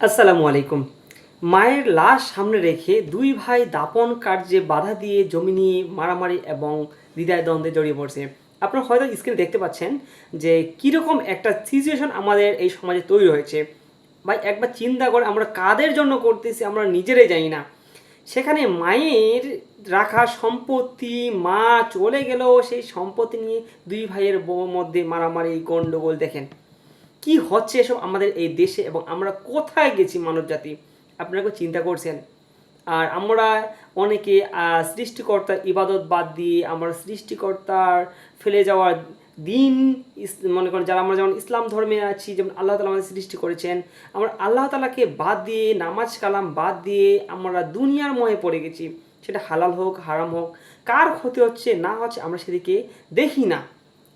আসসালামু আলাইকুম। মায়ের লাশ সামনে রেখে দুই ভাই দাপন কার্যে বাধা দিয়ে জমি নিয়ে মারামারি এবং দ্বিধায় দ্বন্দ্বে জড়িয়ে পড়ছে। আপনারা হয়তো স্ক্রিনে দেখতে পাচ্ছেন যে কীরকম একটা সিচুয়েশন আমাদের এই সমাজে তৈরি হয়েছে। ভাই, একবার চিন্তা করে আমরা কাদের জন্য করতেছি আমরা নিজেরাই জানি না। সেখানে মায়ের রাখা সম্পত্তি, মা চলে গেলেও সেই সম্পত্তি নিয়ে দুই ভাইয়ের মধ্যে মারামারি গণ্ডগোল দেখেন। কি হচ্ছে এসব আমাদের এই দেশে এবং আমরা কোথায় গেছি মানব জাতি আপনারা চিন্তা করছেন? আর আমরা অনেকে সৃষ্টিকর্তার ইবাদত বাদ দিয়ে আমরা সৃষ্টিকর্তার ফেলে যাওয়ার দিন মনে করেন যারা আমরা যেমন ইসলাম ধর্মে আছি, যেমন আল্লাহ তালা আমাদের সৃষ্টি করেছেন, আমরা আল্লাহ তালাকে বাদ দিয়ে, নামাজ কালাম বাদ দিয়ে আমরা দুনিয়ার ময়ে পড়ে গেছি। সেটা হালাল হোক, হারাম হোক, কার ক্ষতি হচ্ছে, না হচ্ছে আমরা সেদিকে দেখি না।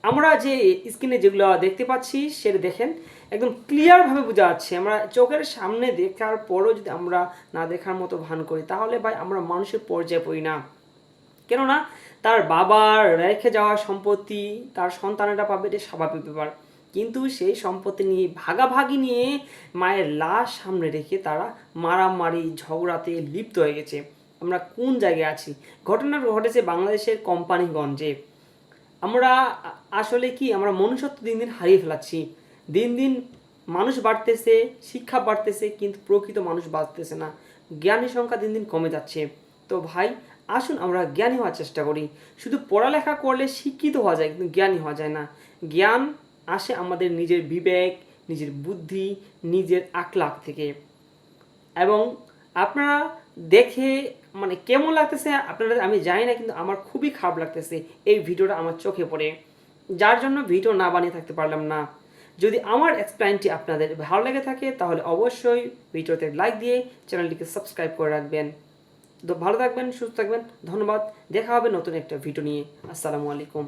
আমরা যে স্ক্রিনে যেগুলো দেখতে পাচ্ছি, সেটা দেখেন, একদম ক্লিয়ারভাবে বোঝা যাচ্ছে। আমরা চোখের সামনে দেখার পরও যদি আমরা না দেখার মতো ভান করি, তাহলে ভাই আমরা মানুষের পর্যায়ে পড়ি না। কেননা, তার বাবার রেখে যাওয়া সম্পত্তি, তার সন্তানেরা পাবে, এটা স্বাভাবিক ব্যাপার। কিন্তু সেই সম্পত্তি নিয়ে ভাগাভাগি নিয়ে মায়ের লাশ সামনে রেখে তারা মারামারি, ঝগড়াতে লিপ্ত হয়ে গেছে। আমরা কোন জায়গায় আছি? ঘটনা ঘটেছে বাংলাদেশের কোম্পানিগঞ্জে। আমরা আসলে কি, আমরা মনুষ্যত্ব দিন দিন হারিয়ে ফেলাচ্ছি। দিন দিন মানুষ বাড়তেছে, শিক্ষা বাড়তেছে, কিন্তু প্রকৃত মানুষ বাড়তেছে না। জ্ঞানের সংখ্যা দিন দিন কমে যাচ্ছে। তো ভাই, আসুন আমরা জ্ঞানী হওয়ার চেষ্টা করি। শুধু পড়ালেখা করলে শিক্ষিত হওয়া যায়, কিন্তু জ্ঞানী হওয়া যায় না। জ্ঞান আসে আমাদের নিজের বিবেক, নিজের বুদ্ধি, নিজের আকলাক থেকে। এবং আপনারা দেখে মানে কেমন লাগতেছে আপনারা আমি জানি না, কিন্তু আমার খুবই খারাপ লাগতেছে এই ভিডিওটা আমার চোখে পড়ে। যার জন্য ভিডিও না বানিয়ে থাকতে পারলাম না। যদি আমার এক্সপ্লেনটি আপনাদের ভালো লেগে থাকে, তাহলে অবশ্যই ভিডিওতে লাইক দিয়ে চ্যানেলটিকে সাবস্ক্রাইব করে রাখবেন। তো ভালো থাকবেন, সুস্থ থাকবেন, ধন্যবাদ। দেখা হবে নতুন একটা ভিডিও নিয়ে। আসসালামু আলাইকুম।